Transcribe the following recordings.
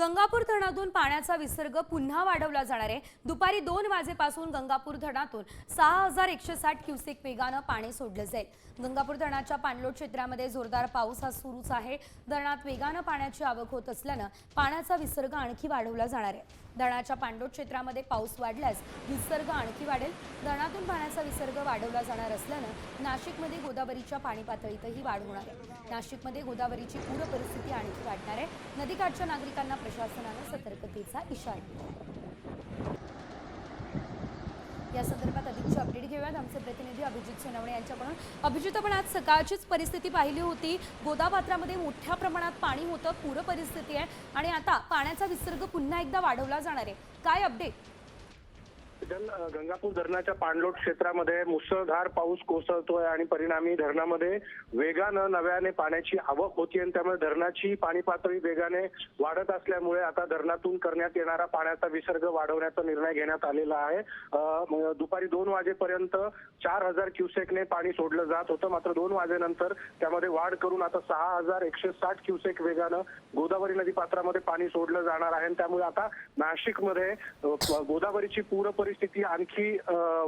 गंगापूर धरणातून पाण्याचा विसर्ग पुन्हा वाढवला जाणार आहे. दुपारी दोन वाजेपासून गंगापूर धरणातून सहा हजार एकशे साठ क्युसेक वेगानं पाणी सोडलं जाईल. गंगापूर धरणाच्या पाणलोट क्षेत्रामध्ये जोरदार पाऊस हा सुरूच आहे. धरणात वेगानं पाण्याची आवक होत असल्यानं पाण्याचा विसर्ग आणखी वाढवला जाणार आहे. धरणाच्या पाणलोट क्षेत्रामध्ये पाऊस वाढल्यास विसर्ग आणखी वाढेल. धरणातून पाण्याचा विसर्ग वाढवला जाणार असल्यानं नाशिकमध्ये गोदावरीच्या पाणी पातळीतही वाढ होणार आहे. नाशिकमध्ये गोदावरीची पूर परिस्थिती आणखी वाढणार आहे. नदीकाठच्या नागरिकांना प्रशासनानं सतर्कतेचा इशारा दिला. या संदर्भात अधिकची अपडेट घेऊयात. आमचे प्रतिनिधी अभिजित सोनवणे यांच्याकडून. अभिजित आपण आज सकाळचीच परिस्थिती पाहिली होती. गोदापात्रामध्ये मोठ्या प्रमाणात पाणी होतं. पूर परिस्थिती आहे. आणि आता पाण्याचा विसर्ग पुन्हा एकदा वाढवला जाणार आहे. काय अपडेट गंगापूर धरणाच्या पाणलोट क्षेत्रामध्ये मुसळधार पाऊस कोसळतोय आणि परिणामी धरणामध्ये वेगानं नव्याने पाण्याची आवक होती आणि त्यामुळे धरणाची पाणी पातळी वेगाने वाढत असल्यामुळे आता धरणातून करण्यात येणारा पाण्याचा विसर्ग वाढवण्याचा निर्णय घेण्यात आलेला आहे. दुपारी दोन वाजेपर्यंत चार हजार क्युसेकने पाणी सोडलं जात होतं. मात्र दोन वाजेनंतर त्यामध्ये वाढ करून आता सहा हजार एकशे साठ क्युसेक वेगानं गोदावरी नदी पात्रामध्ये पाणी सोडलं जाणार आहे. आणि त्यामुळे आता नाशिकमध्ये गोदावरीची पूरपरी परिस्थिती आणखी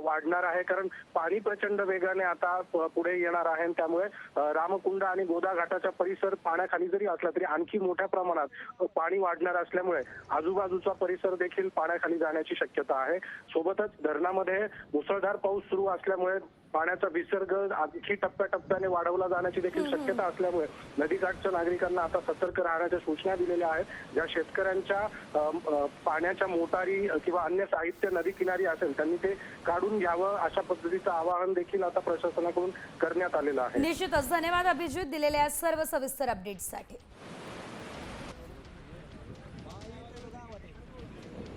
वाढणार आहे. कारण पाणी प्रचंड वेगाने आता पुढे येणार आहे आणि त्यामुळे रामकुंड आणि गोदा घाटाचा परिसर पाण्याखाली जरी असला तरी आणखी मोठ्या प्रमाणात पाणी वाढणार असल्यामुळे आजूबाजूचा परिसर देखील पाण्याखाली जाण्याची शक्यता आहे. सोबतच धरणामध्ये मुसळधार पाऊस सुरू असल्यामुळे पाण्याचा विसर्ग आणखी टप्प्याटप्प्याने वाढवला जाण्याची देखील शक्यता असल्यामुळे नदीकाठच्या नागरिकांना आता सतर्क राहण्याच्या सूचना दिलेल्या आहेत. ज्या शेतकऱ्यांच्या पाण्याच्या मोटारी किंवा अन्य साहित्य नदी किनारी असेल त्यांनी ते काढून घ्यावं अशा पद्धतीचं आवाहन देखील आता प्रशासनाकडून करण्यात आलेलं आहे. निश्चितच. धन्यवाद अभिजित दिलेल्या सर्व सविस्तर अपडेट्ससाठी